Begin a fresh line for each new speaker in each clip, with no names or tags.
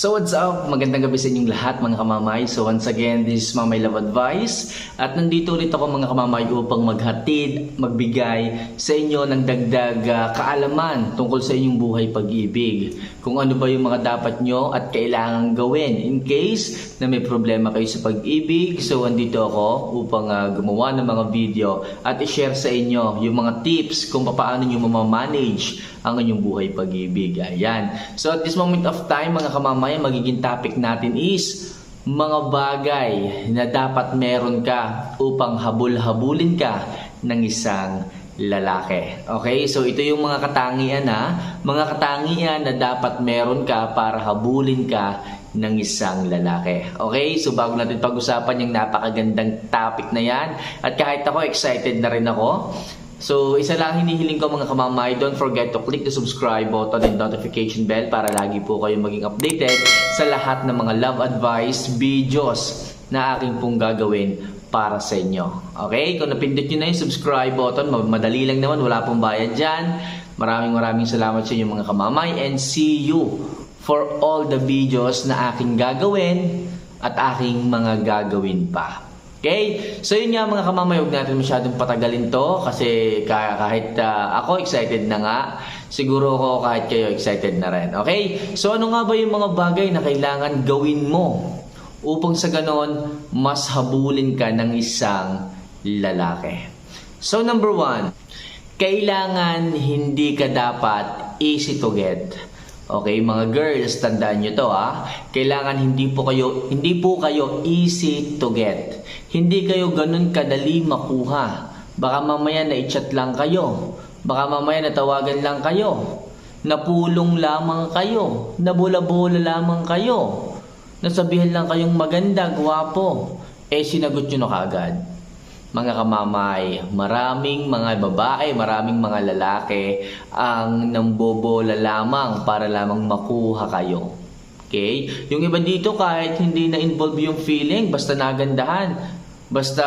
So what's up? Magandang gabi sa inyong lahat mga kamamay. So once again, this is Mamay Love Advice. At nandito ulit ako mga kamamay upang maghatid, magbigay sa inyo ng dagdag ah, kaalaman tungkol sa inyong buhay pag-ibig. Kung ano ba yung mga dapat nyo at kailangan gawin in case na may problema kayo sa pag-ibig. So andito ako upang ah, gumawa ng mga video at i-share sa inyo yung mga tips kung paano nyo mamamanage ang inyong buhay pag-ibig. Ayan. So at this moment of time mga kamamaya, magiging topic natin is mga bagay na dapat meron ka upang habul-habulin ka ng isang lalaki. Okay? So ito yung mga katangian na, mga katangian na dapat meron ka para habulin ka ng isang lalaki. Okay? So bago natin pag-usapan yung napakagandang topic na yan, at kahit ako excited na rin ako, So, isa lang hinihiling ko mga kamamay, don't forget to click the subscribe button and notification bell para lagi po kayo maging updated sa lahat ng mga love advice videos na aking pong gagawin para sa inyo. Okay? Kung napindot nyo na yung subscribe button, ma- madali lang naman, wala pong bayad dyan. Maraming maraming salamat sa inyo mga kamamay and see you for all the videos na aking gagawin at aking mga gagawin pa. Okay? So yun nga mga kamamay, huwag natin masyadong patagalin to kasi ka- kahit ah, ako excited na nga, siguro ako kahit kayo excited na rin. Okay? So ano nga ba yung mga bagay na kailangan gawin mo upang sa ganon mas habulin ka ng isang lalaki? So number one, kailangan hindi ka dapat easy to get. Okay, mga girls, tandaan nyo to ha. Kailangan hindi po kayo hindi po kayo easy to get. Hindi kayo ganun kadali makuha. Baka mamaya na i-chat lang kayo. Baka mamaya natawagan lang kayo. Napulong lamang kayo. Nabula-bula lamang kayo. Nasabihan lang kayong maganda, gwapo. Eh sinagot nyo na kaagad mga kamamay, maraming mga babae, maraming mga lalaki ang nambobola lamang para lamang makuha kayo. Okay? Yung iba dito kahit hindi na involve yung feeling, basta nagandahan, basta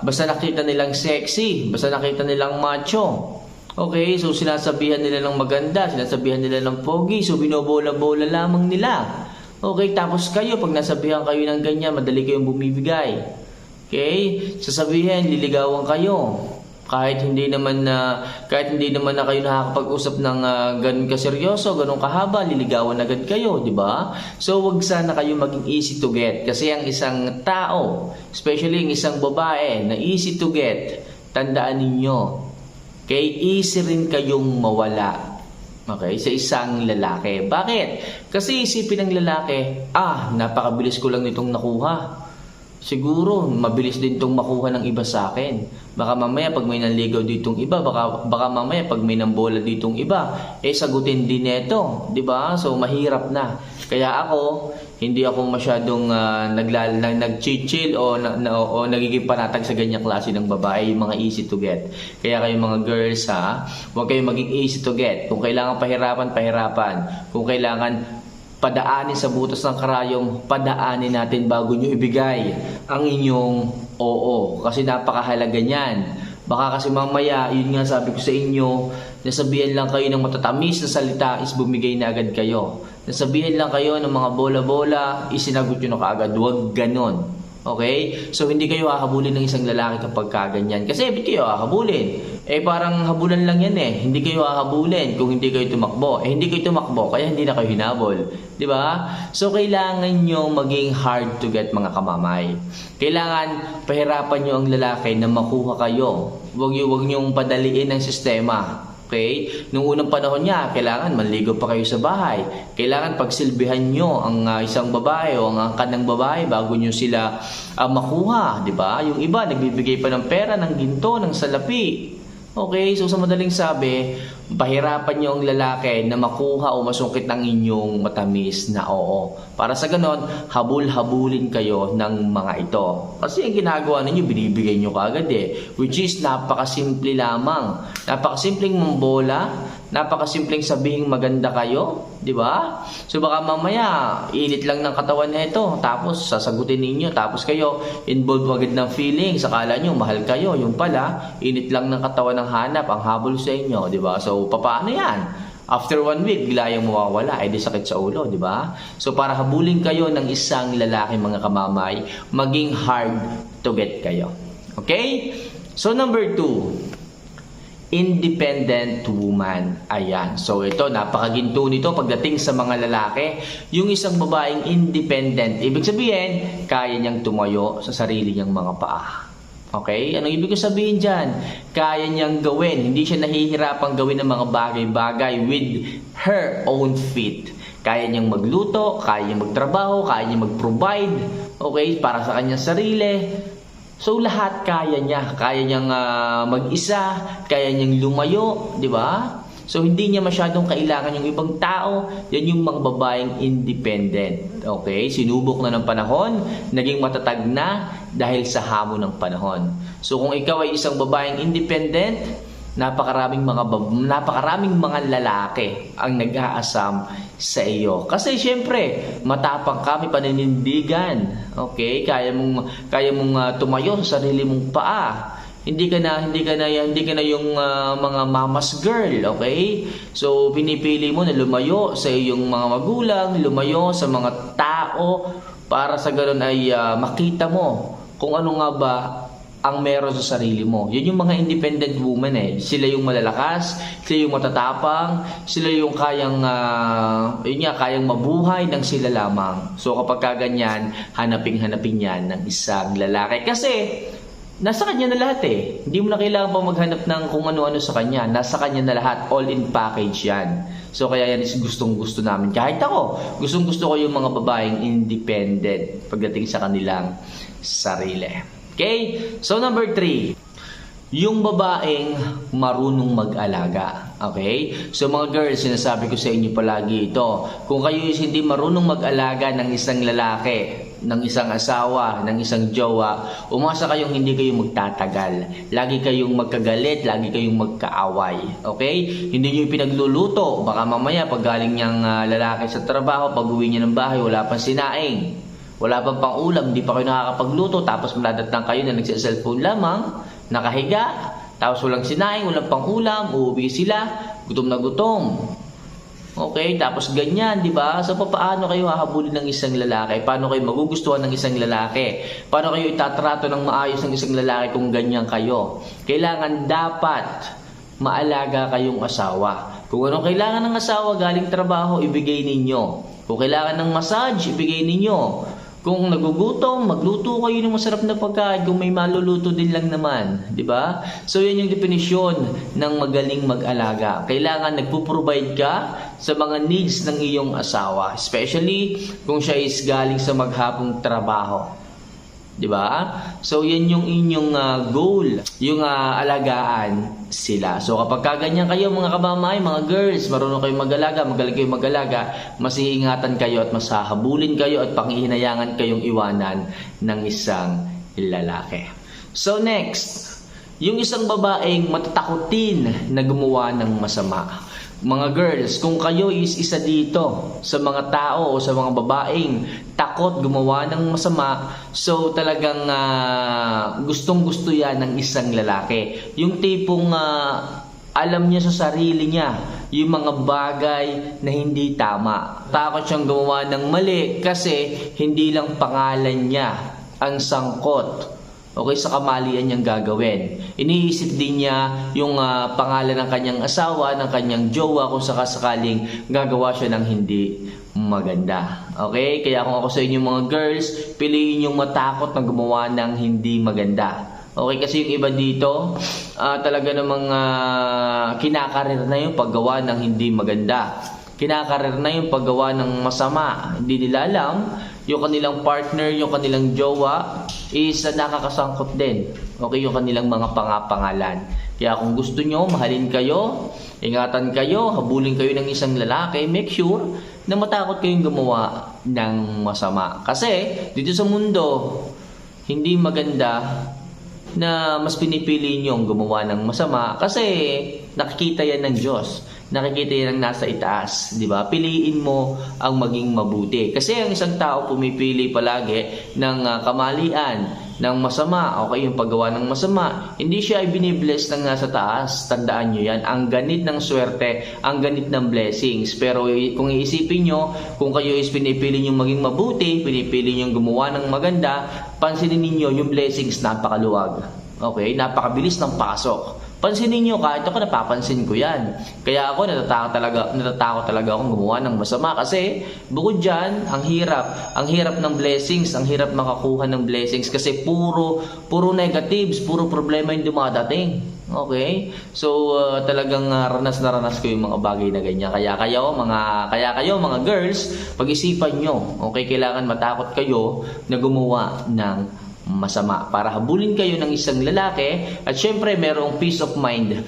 basta nakita nilang sexy, basta nakita nilang macho. Okay, so sinasabihan nila ng maganda, sinasabihan nila ng pogi, so binobola-bola lamang nila. Okay, tapos kayo, pag nasabihan kayo ng ganyan, madali kayong bumibigay. Okay? Sasabihin, liligawan kayo. Kahit hindi naman na kahit hindi naman na kayo nakakapag-usap ng uh, ganun kaseryoso, ganun kahaba, liligawan agad kayo, di ba? So wag sana kayo maging easy to get kasi ang isang tao, especially ang isang babae na easy to get, tandaan ninyo, kay easy rin kayong mawala. Okay, sa isang lalaki. Bakit? Kasi isipin ng lalaki, ah, napakabilis ko lang nitong nakuha. Siguro, mabilis din tong makuha ng iba sa akin. Baka mamaya pag may nanligaw ditong iba, baka, baka mamaya pag may nambola ditong iba, eh sagutin din neto, 'di ba? So mahirap na. Kaya ako, hindi ako masyadong uh, naglal nag nag-chill o, na, na, o, o nagiging panatag sa ganyang klase ng babae, yung mga easy to get. Kaya kayo mga girls ha, huwag kayong maging easy to get. Kung kailangan pahirapan, pahirapan. Kung kailangan padaanin sa butas ng karayong, padaanin natin bago nyo ibigay ang inyong oo. Kasi napakahalaga niyan. Baka kasi mamaya, yun nga sabi ko sa inyo, nasabihan lang kayo ng matatamis na salita is bumigay na agad kayo. Nasabihan lang kayo ng mga bola-bola, isinagot nyo na kaagad. Huwag ganon. Okay? So, hindi kayo hahabulin ng isang lalaki kapag kaganyan. Kasi, ba't kayo hahabulin? Eh, parang habulan lang yan eh. Hindi kayo hahabulin kung hindi kayo tumakbo. Eh, hindi kayo tumakbo, kaya hindi na kayo hinabol. Ba? So, kailangan nyo maging hard to get mga kamamay. Kailangan pahirapan nyo ang lalaki na makuha kayo. Huwag nyo, huwag nyo padaliin ng sistema. Okay? Nung unang panahon niya, kailangan manligo pa kayo sa bahay. Kailangan pagsilbihan nyo ang uh, isang babae o ang angkan ng babae bago nyo sila uh, makuha. ba? Yung iba, nagbibigay pa ng pera, ng ginto, ng salapi. Okay, so sa madaling sabi, pahirapan niyo ang lalaki na makuha o masungkit ang inyong matamis na oo. Para sa ganon, habul-habulin kayo ng mga ito. Kasi ang ginagawa ninyo, binibigay nyo kaagad eh. Which is napakasimple lamang. Napakasimpleng mambola, napakasimpleng sabihing maganda kayo, di ba? So baka mamaya, init lang ng katawan nito, tapos sasagutin ninyo, tapos kayo involved agad ng feelings, akala nyo mahal kayo, yung pala, init lang ng katawan ng hanap, ang habol sa inyo, di ba? So paano yan? After one week, bigla yung mawawala, ay di sakit sa ulo, di ba? So para habulin kayo ng isang lalaki mga kamamay, maging hard to get kayo. Okay? So number two, independent woman. Ayan. So ito, napakaginto nito pagdating sa mga lalaki. Yung isang babaeng independent, ibig sabihin, kaya niyang tumayo sa sarili niyang mga paa. Okay? Anong ibig ko sabihin dyan? Kaya niyang gawin. Hindi siya nahihirapang gawin ng mga bagay-bagay with her own feet. Kaya niyang magluto, kaya niyang magtrabaho, kaya niyang mag-provide, okay, para sa kanyang sarili. So lahat kaya niya, kaya niyang ah, mag-isa, kaya niyang lumayo, di ba? So hindi niya masyadong kailangan yung ibang tao, yan yung mga babaeng independent. Okay? Sinubok na ng panahon, naging matatag na dahil sa hamon ng panahon. So kung ikaw ay isang babaeng independent, napakaraming mga napakaraming mga lalaki ang nag-aasam sa iyo. Kasi syempre, matapang kami paninindigan. Okay? Kaya mong kaya mong ah, tumayo sa sarili mong paa. Hindi ka na hindi ka na hindi ka na yung ah, mga mama's girl, okay? So pinipili mo na lumayo sa iyong mga magulang, lumayo sa mga tao para sa ganun ay ah, makita mo kung ano nga ba ang meron sa sarili mo. Yun yung mga independent woman eh. Sila yung malalakas, sila yung matatapang, sila yung kayang, ah, yun nga, kayang mabuhay ng sila lamang. So kapag kaganyan, hanaping-hanapin yan ng isang lalaki. Kasi, nasa kanya na lahat eh. Hindi mo na kailangan pa maghanap ng kung ano-ano sa kanya. Nasa kanya na lahat. All in package yan. So kaya yan is gustong gusto namin. Kahit ako, gustong gusto ko yung mga babaeng independent pagdating sa kanilang sarili. Okay? So number three, yung babaeng marunong mag-alaga. Okay? So mga girls, sinasabi ko sa inyo palagi ito. Kung kayo hindi marunong mag-alaga ng isang lalaki, ng isang asawa, ng isang jowa, umasa kayong hindi kayo magtatagal. Lagi kayong magkagalit, lagi kayong magkaaway. Okay? Hindi nyo pinagluluto. Baka mamaya pag galing niyang ah, lalaki sa trabaho, pag uwi niya ng bahay, wala pang sinaing. Wala pang pang-ulam, hindi pa kayo nakakapagluto, tapos maladatang kayo na nagsa-cellphone lamang, nakahiga, tapos walang sinaing, walang pang-ulam, uuwi sila, gutom na gutom. Okay, tapos ganyan, di ba? So, paano kayo hahabulin ng isang lalaki? Paano kayo magugustuhan ng isang lalaki? Paano kayo itatrato ng maayos ng isang lalaki kung ganyan kayo? Kailangan dapat maalaga kayong asawa. Kung anong kailangan ng asawa galing trabaho, ibigay ninyo. Kung kailangan ng massage, ibigay ninyo. Kung nagugutom, magluto kayo ng masarap na pagkain kung may maluluto din lang naman, di ba? So yan yung definisyon ng magaling mag-alaga. Kailangan nagpo-provide ka sa mga needs ng iyong asawa, especially kung siya is galing sa maghapong trabaho. Di ba? So, yan yung inyong ah, goal, yung ah, alagaan sila. So, kapag kaganyan kayo mga kabamay, mga girls, marunong kayong mag-alaga, magaling kayong mag-alaga, mas iingatan kayo at mas hahabulin kayo at pangihinayangan kayong iwanan ng isang lalaki. So, next, yung isang babaeng matatakutin na gumawa ng masama. Mga girls, kung kayo is isa dito sa mga tao o sa mga babaeng takot gumawa ng masama, so talagang ah, gustong gusto yan ng isang lalaki. Yung tipong ah, alam niya sa sarili niya yung mga bagay na hindi tama. Takot siyang gumawa ng mali kasi hindi lang pangalan niya ang sangkot okay, sa kamalian niyang gagawin. Iniisip din niya yung ah, pangalan ng kanyang asawa, ng kanyang jowa kung sakasakaling gagawa siya ng hindi maganda. Okay? Kaya kung ako sa inyo mga girls, piliin yung matakot na gumawa ng hindi maganda. Okay, kasi yung iba dito, ah, talaga namang uh, kinakarir na yung paggawa ng hindi maganda. Kinakarir na yung paggawa ng masama. Hindi nila alam, yung kanilang partner, yung kanilang jowa, is uh, nakakasangkot din. Okay, yung kanilang mga pangapangalan. Kaya kung gusto nyo, mahalin kayo, ingatan kayo, habulin kayo ng isang lalaki, make sure na matakot kayong gumawa ng masama. Kasi, dito sa mundo, hindi maganda na mas pinipili niyong gumawa ng masama kasi nakikita yan ng Diyos. Nakikita yan ng nasa itaas, di ba? Piliin mo ang maging mabuti. Kasi ang isang tao pumipili palagi ng ah, kamalian, ng masama, okay, yung paggawa ng masama, hindi siya ay binibless ng nasa taas. Tandaan nyo yan. Ang ganit ng swerte, ang ganit ng blessings. Pero kung iisipin nyo, kung kayo is pinipili nyo maging mabuti, pinipili nyo gumawa ng maganda, pansinin ninyo yung blessings napakaluwag. Okay, napakabilis ng pasok. Pansinin nyo, kahit ako napapansin ko yan. Kaya ako natatakot talaga, natatakot talaga akong gumawa ng masama kasi bukod dyan, ang hirap. Ang hirap ng blessings, ang hirap makakuha ng blessings kasi puro, puro negatives, puro problema yung dumadating. Okay? So, uh, talagang uh, ranas na ranas ko yung mga bagay na ganyan. Kaya kayo, mga, kaya kayo, mga girls, pag-isipan nyo. Okay? Kailangan matakot kayo na gumawa ng masama. Para habulin kayo ng isang lalaki at syempre merong peace of mind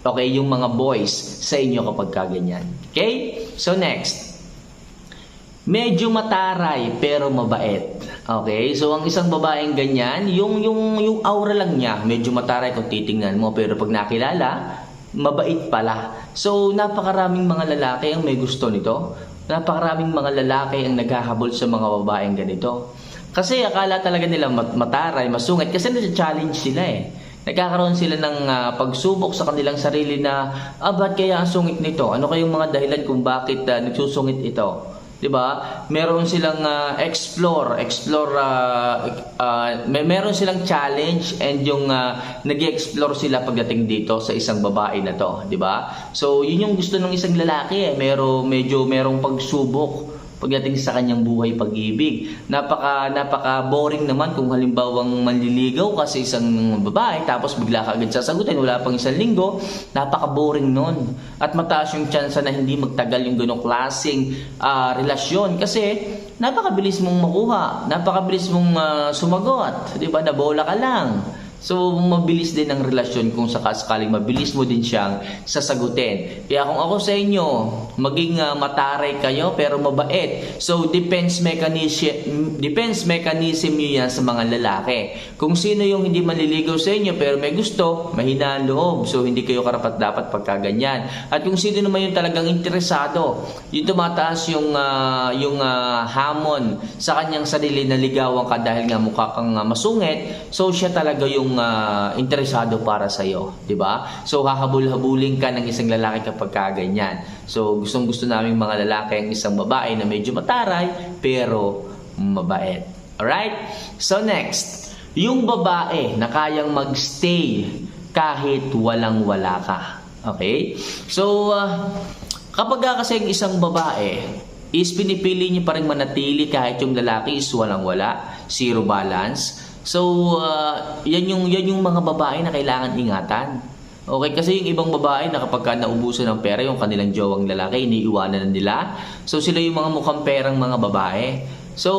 okay yung mga boys sa inyo kapag kaganyan okay? So next. Medyo mataray pero mabait. Okay? So ang isang babaeng ganyan yung yung yung aura lang niya medyo mataray kung titingnan mo pero pag nakilala mabait pala. So napakaraming mga lalaki ang may gusto nito. Napakaraming mga lalaki ang naghahabol sa mga babaeng ganito kasi akala talaga nila mat- mataray, masungit kasi na-challenge sila eh. Nagkakaroon sila ng ah, pagsubok sa kanilang sarili na, ah, ba't kaya ang sungit nito? Ano kayong mga dahilan kung bakit ah, nagsusungit ito? 'Di ba? Meron silang ah, explore, explore ah, ah, may meron silang challenge and yung uh, nag-explore sila pagdating dito sa isang babae na 'to, 'di ba? So, yun yung gusto ng isang lalaki eh. Mero medyo merong pagsubok pagdating sa kanyang buhay pag-ibig. Napaka napaka boring naman kung halimbawang manliligaw ka sa isang babae tapos bigla ka agad sasagutin wala pang isang linggo, napaka boring nun. At mataas yung chance na hindi magtagal yung ganong klaseng ah, relasyon kasi napakabilis mong makuha, napakabilis mong ah, sumagot, 'di ba? Nabola ka lang. So, mabilis din ang relasyon kung sakasakaling mabilis mo din siyang sasagutin. Kaya kung ako sa inyo, maging ah, mataray kayo pero mabait. So, defense mechanism, defense mechanism nyo yan sa mga lalaki. Kung sino yung hindi manliligaw sa inyo pero may gusto, mahina ang loob. So, hindi kayo karapat dapat pagka ganyan. At kung sino naman yung talagang interesado, yung tumataas yung, ah, yung ah, hamon sa kanyang sarili na ligawan ka dahil nga mukha kang ah, masungit, so siya talaga yung ah, interesado para sa iyo, 'di ba? So hahabol-habulin ka ng isang lalaki kapag ka ganyan. So gustong-gusto naming mga lalaki ang isang babae na medyo mataray pero mabait. Alright? So next, yung babae na kayang magstay kahit walang-wala ka. Okay? So, ah, kapag ka kasi ang isang babae is pinipili niya pa rin manatili kahit yung lalaki is walang-wala, zero balance. So, ah, yan yung yan yung mga babae na kailangan ingatan. Okay, kasi yung ibang babae na kapag ka naubusan ng pera yung kanilang jowang lalaki, iniiwanan na nila. So, sila yung mga mukhang perang mga babae. So,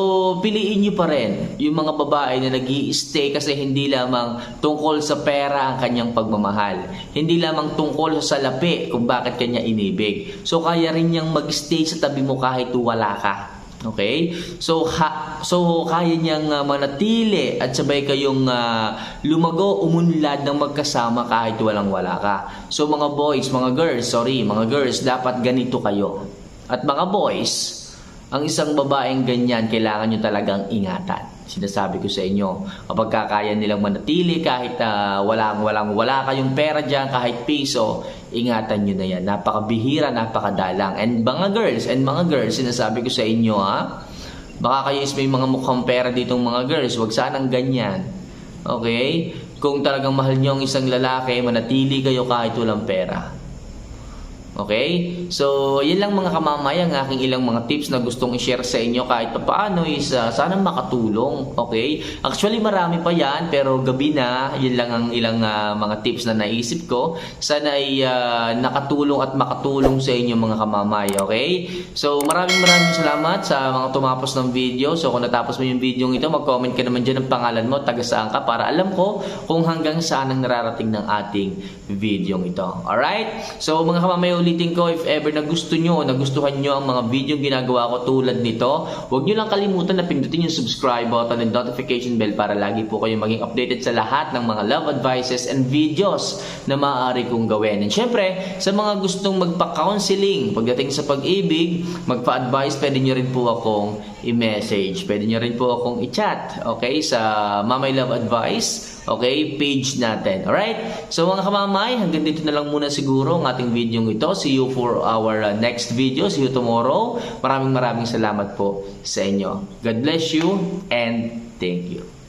piliin nyo pa rin yung mga babae na nag stay kasi hindi lamang tungkol sa pera ang kanyang pagmamahal. Hindi lamang tungkol sa salapi kung bakit kanya inibig. So, kaya rin niyang mag-stay sa tabi mo kahit wala ka. Okay? So ha, so kaya niyang ah, manatili at sabay kayong ah, lumago, umunlad ng magkasama kahit walang wala ka. So mga boys, mga girls, sorry, mga girls, dapat ganito kayo. At mga boys, ang isang babaeng ganyan, kailangan nyo talagang ingatan. Sinasabi ko sa inyo, kapag kakaya nilang manatili kahit uh, walang, walang, wala kayong pera dyan, kahit piso, ingatan nyo na yan. Napakabihira, napakadalang. And mga girls, and mga girls, sinasabi ko sa inyo ha, baka kayo is may mga mukhang pera ditong mga girls, wag sanang ganyan. Okay? Kung talagang mahal nyo ang isang lalaki, manatili kayo kahit walang pera. Okay? So, yan lang mga kamamayang aking ilang mga tips na gustong i-share sa inyo kahit pa paano is uh, sana makatulong. Okay? Actually, marami pa yan pero gabi na, yan lang ang ilang uh, mga tips na naisip ko. Sana ay uh, nakatulong at makatulong sa inyo mga kamamay. Okay? So, maraming maraming salamat sa mga tumapos ng video. So, kung natapos mo yung video ito, mag-comment ka naman dyan ng pangalan mo, taga saan ka para alam ko kung hanggang saan ang nararating ng ating video ito. Alright? So, mga kamamay ulitin ko, if ever na gusto nyo, nagustuhan nyo ang mga video ginagawa ko tulad nito, huwag nyo lang kalimutan na pindutin yung subscribe button and notification bell para lagi po kayo maging updated sa lahat ng mga love advices and videos na maaari kong gawin. And syempre, sa mga gustong magpa-counseling pagdating sa pag-ibig, magpa-advise, pwede nyo rin po akong i-message. Pwede nyo rin po akong i-chat, okay, sa Mamay Love Advice, okay, page natin. Alright? So mga kamamay, hanggang dito na lang muna siguro ang ating video ito. See you for our uh, next video. See you tomorrow. Maraming maraming salamat po sa inyo. God bless you and thank you.